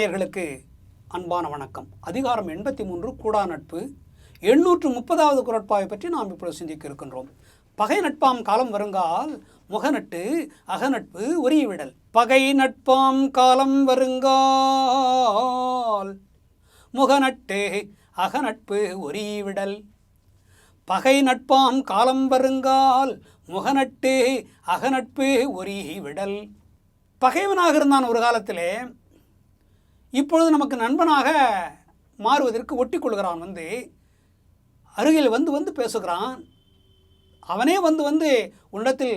நேயர்களுக்கு அன்பான வணக்கம். அதிகாரம் எண்பத்தி மூன்று கூடா நட்பு. எண்ணூற்று முப்பதாவது குரட்பாவை பற்றி நாம் இப்பொழுது சிந்திக்க இருக்கின்றோம். பகை நட்பாம் காலம் வருங்கால் முகநட்டு அகநட்பு உரியவிடல். பகை நட்பாம் காலம் வருங்கால் முகநட்டு அகநட்பு ஒரீவிடல் பகை நட்பாம் காலம் வருங்கால் முகநட்டு அகநட்பு ஒரீவிடல் பகைவனாக இருந்தான் ஒரு காலத்திலே இப்பொழுது நமக்கு நண்பனாக மாறுவதற்கு ஒட்டி கொள்கிறான் வந்து அருகில் வந்து வந்து பேசுகிறான். அவனே வந்து வந்து உன்னிடத்தில்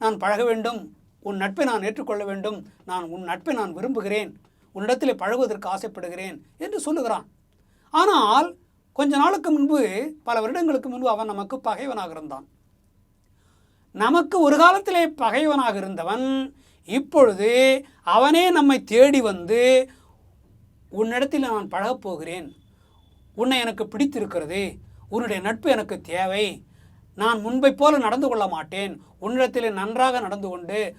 நான் பழக வேண்டும் உன் நட்பை நான் ஏற்றுக்கொள்ள வேண்டும் நான் உன் நட்பை நான் விரும்புகிறேன் உன்னிடத்தில் பழகுவதற்கு ஆசைப்படுகிறேன் என்று சொல்லுகிறான். ஆனால் கொஞ்ச நாளுக்கு முன்பு பல வருடங்களுக்கு முன்பு அவன் நமக்கு பகைவனாக இருந்தான். நமக்கு ஒரு காலத்திலே பகைவனாக இருந்தவன் இப்பொழுது அவனே நம்மை தேடி வந்து உன்னிடத்தில் நான் பழகப் போகிறேன் உன்னை எனக்கு பிடித்திருக்கிறது. உன்னுடைய நட்பு எனக்கு தேவை. நான் முன்பை போல நடந்து கொள்ள மாட்டேன். உன்னிடத்தில் நன்றாக நடந்து கொண்டு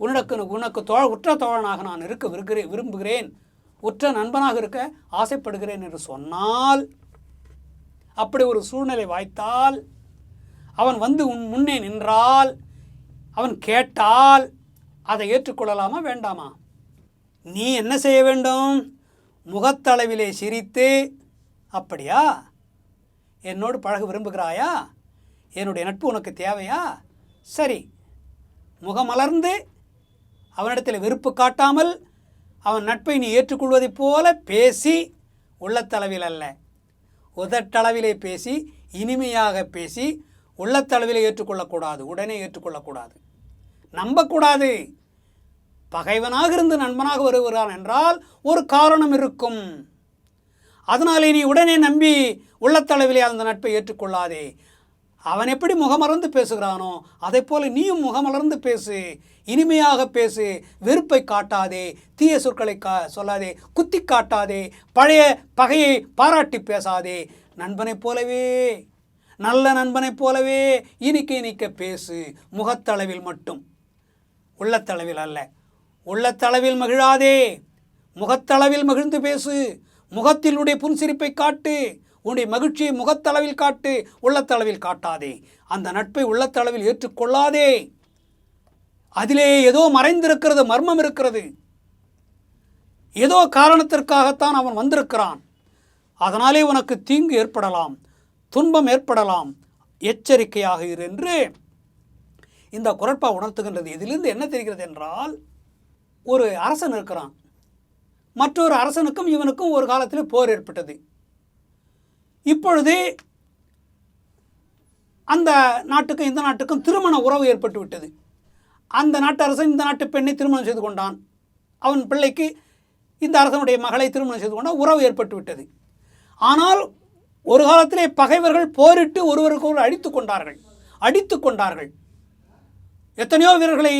உன்னிடக்கு உனக்கு தோழ உற்ற தோழனாக நான் இருக்க விருகிறேன் விரும்புகிறேன். உற்ற நண்பனாக இருக்க ஆசைப்படுகிறேன் என்று சொன்னால் அப்படி ஒரு சூழ்நிலை வாய்த்தால் அவன் வந்து உன் முன்னே நின்றால் அவன் கேட்டால் அதை ஏற்றுக்கொள்ளலாமா வேண்டாமா? நீ என்ன செய்ய வேண்டும்? முகத்தளவிலே சிரித்து அப்படியா? என்னோடு பழக விரும்புகிறாயா? என்னுடைய நட்பு உனக்கு தேவையா? சரி. முகமலர்ந்து அவனிடத்தில் வெறுப்பு காட்டாமல் அவன் நட்பை நீ ஏற்றுக்கொள்வதைப் போல பேசி உள்ளத்தளவில் அல்ல உதட்டளவிலே பேசி இனிமையாக பேசி உள்ளத்தளவிலே ஏற்றுக்கொள்ளக்கூடாது உடனே ஏற்றுக்கொள்ளக்கூடாது. நம்பக்கூடாது. பகைவனாக இருந்து நண்பனாக வருகிறான் என்றால் ஒரு காரணம் இருக்கும். அதனாலே நீ உடனே நம்பி உள்ளத்தளவிலே அந்த நட்பை ஏற்றுக்கொள்ளாதே. அவன் எப்படி முகமலர்ந்து பேசுகிறானோ அதை போல நீயும் முகமலர்ந்து பேசு. இனிமையாக பேசு. வெறுப்பை காட்டாதே. தீய சொற்களை கா சொல்லாதே. குத்தி காட்டாதே. பழைய பகையை பாராட்டி பேசாதே. நண்பனைப் போலவே. நல்ல நண்பனைப் போலவே. இனிக்க இனிக்க பேசு. முகத்தளவில் மட்டும். உள்ளத்தளவில் அல்ல. உள்ளத்தளவில் மகிழாதே. முகத்தளவில் மகிழ்ந்து பேசு. முகத்தினுடைய புன்சிரிப்பை காட்டு. உன்னுடைய மகிழ்ச்சியை முகத்தளவில் காட்டு. உள்ளத்தளவில் காட்டாதே. அந்த நட்பை உள்ளத்தளவில் ஏற்றுக்கொள்ளாதே. அதிலே ஏதோ மறைந்திருக்கிறது மர்மம் இருக்கிறது. ஏதோ காரணத்திற்காகத்தான் அவன் வந்திருக்கிறான். அதனாலே உனக்கு தீங்கு ஏற்படலாம். துன்பம் ஏற்படலாம். எச்சரிக்கையாக இரு என்று இந்த குரட்பா உணர்த்துகின்றது. இதிலிருந்து என்ன தெரிகிறது என்றால் ஒரு அரசன் இருக்கிறான். மற்றொரு அரசனுக்கும் இவனுக்கும் ஒரு காலத்தில் போர் ஏற்பட்டது. இப்பொழுது அந்த நாட்டுக்கும் இந்த நாட்டுக்கும் திருமண உறவு ஏற்பட்டு விட்டது. அந்த நாட்டு அரசன் இந்த நாட்டு பெண்ணை திருமணம் செய்து கொண்டான். அவன் பிள்ளைக்கு இந்த அரசனுடைய மகளை திருமணம் செய்து கொண்டால் உறவு ஏற்பட்டு விட்டது. ஆனால் ஒரு காலத்திலே பகைவர்கள் போரிட்டு ஒருவருக்கு ஒருவர் அடித்து கொண்டார்கள். அடித்து கொண்டார்கள். எத்தனையோ வீரர்களை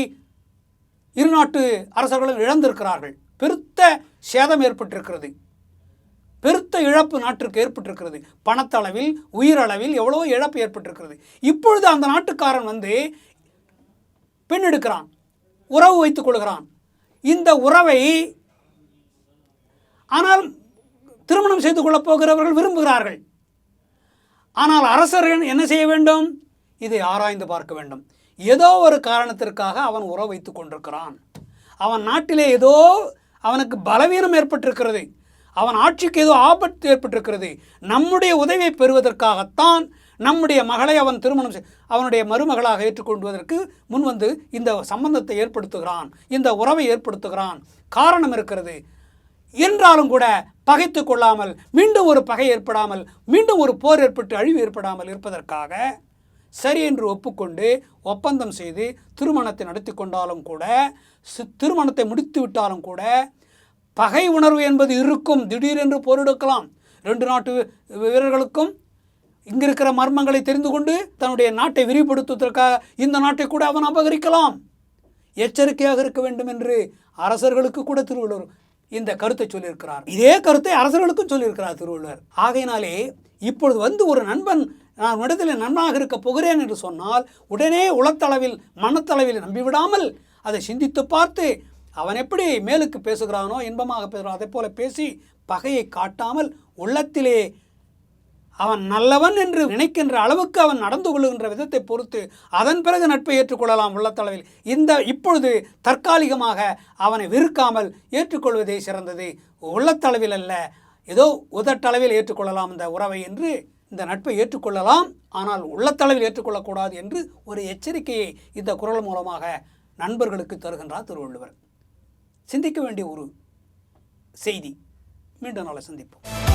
இரு நாட்டு அரசர்களும் இழந்திருக்கிறார்கள். பெருத்த சேதம் ஏற்பட்டிருக்கிறது. பெருத்த இழப்பு நாட்டிற்கு ஏற்பட்டிருக்கிறது. பணத்தளவில் உயிரளவில் எவ்வளோ இழப்பு ஏற்பட்டிருக்கிறது. இப்பொழுது அந்த நாட்டுக்காரன் வந்து பெண் எடுக்கிறான். உறவு வைத்துக் கொள்கிறான். இந்த உறவை ஆனால் திருமணம் செய்து கொள்ளப் போகிறவர்கள் விரும்புகிறார்கள். ஆனால் அரசர்கள் என்ன செய்ய வேண்டும்? இதை ஆராய்ந்து பார்க்க வேண்டும். ஏதோ ஒரு காரணத்திற்காக அவன் உறவு வைத்து கொண்டிருக்கிறான். அவன் நாட்டிலே ஏதோ அவனுக்கு பலவீனம் ஏற்பட்டிருக்கிறது. அவன் ஆட்சிக்கு ஏதோ ஆபத்து ஏற்பட்டிருக்கிறது. நம்முடைய உதவியை பெறுவதற்காகத்தான் நம்முடைய மகளை அவன் திருமணம் செய் அவனுடைய மருமகளாக ஏற்றுக்கொண்டுவதற்கு முன் வந்து இந்த சம்பந்தத்தை ஏற்படுத்துகிறான். இந்த உறவை ஏற்படுத்துகிறான். காரணம் இருக்கிறது. என்றாலும் கூட பகைத்து கொள்ளாமல் மீண்டும் ஒரு பகை ஏற்படாமல் மீண்டும் ஒரு போர் ஏற்பட்டு அழிவு ஏற்படாமல் இருப்பதற்காக சரி என்று ஒப்புக்கொண்டு ஒப்பந்தம் செய்து திருமணத்தை நடத்தி கொண்டாலும் கூட திருமணத்தை முடித்து விட்டாலும் கூட பகை உணர்வு என்பது இருக்கும். திடீரென்று போரெடுக்கலாம் ரெண்டு நாட்டு வீரர்களுக்கும் இங்கே இருக்கிற மர்மங்களை தெரிந்து கொண்டு தன்னுடைய நாட்டை விரிவுபடுத்துவதற்காக இந்த நாட்டை கூட அவன் அபகரிக்கலாம். எச்சரிக்கையாக இருக்க வேண்டும் என்று அரசர்களுக்கு கூட திருவள்ளுவர் இந்த கருத்தை சொல்லியிருக்கிறார். இதே கருத்தை அரசர்களுக்கும் சொல்லியிருக்கிறார் திருவள்ளுவர். ஆகையினாலே இப்பொழுது வந்து ஒரு நண்பன் நான் இடத்தில் நன்றாக இருக்க போகிறேன் என்று சொன்னால் உடனே உளத்தளவில் மனத்தளவில் நம்பிவிடாமல் அதை சிந்தித்து பார்த்து அவன் எப்படி மேலுக்கு பேசுகிறானோ இன்பமாக பேசுகிறான் அதே போல பேசி பகையை காட்டாமல் உள்ளத்திலே அவன் நல்லவன் என்று நினைக்கின்ற அளவுக்கு அவன் நடந்து கொள்ளுகின்ற விதத்தை பொறுத்து அதன் பிறகு நட்பை ஏற்றுக்கொள்ளலாம் உள்ளத்தளவில். இந்த இப்பொழுது தற்காலிகமாக அவனை வெறுக்காமல் ஏற்றுக்கொள்வதே சிறந்தது. உள்ளத்தளவில் அல்ல ஏதோ உதட்டளவில் ஏற்றுக்கொள்ளலாம் இந்த உறவை என்று இந்த நட்பை ஏற்றுக்கொள்ளலாம் ஆனால் உள்ளத்தளவில் ஏற்றுக்கொள்ளக்கூடாது என்று ஒரு எச்சரிக்கையை இந்த குரல் மூலமாக நண்பர்களுக்கு தருகின்றார் திருவள்ளுவர். சிந்திக்க வேண்டிய ஒரு செய்தி. மீண்டும் நாளை சந்திப்போம்.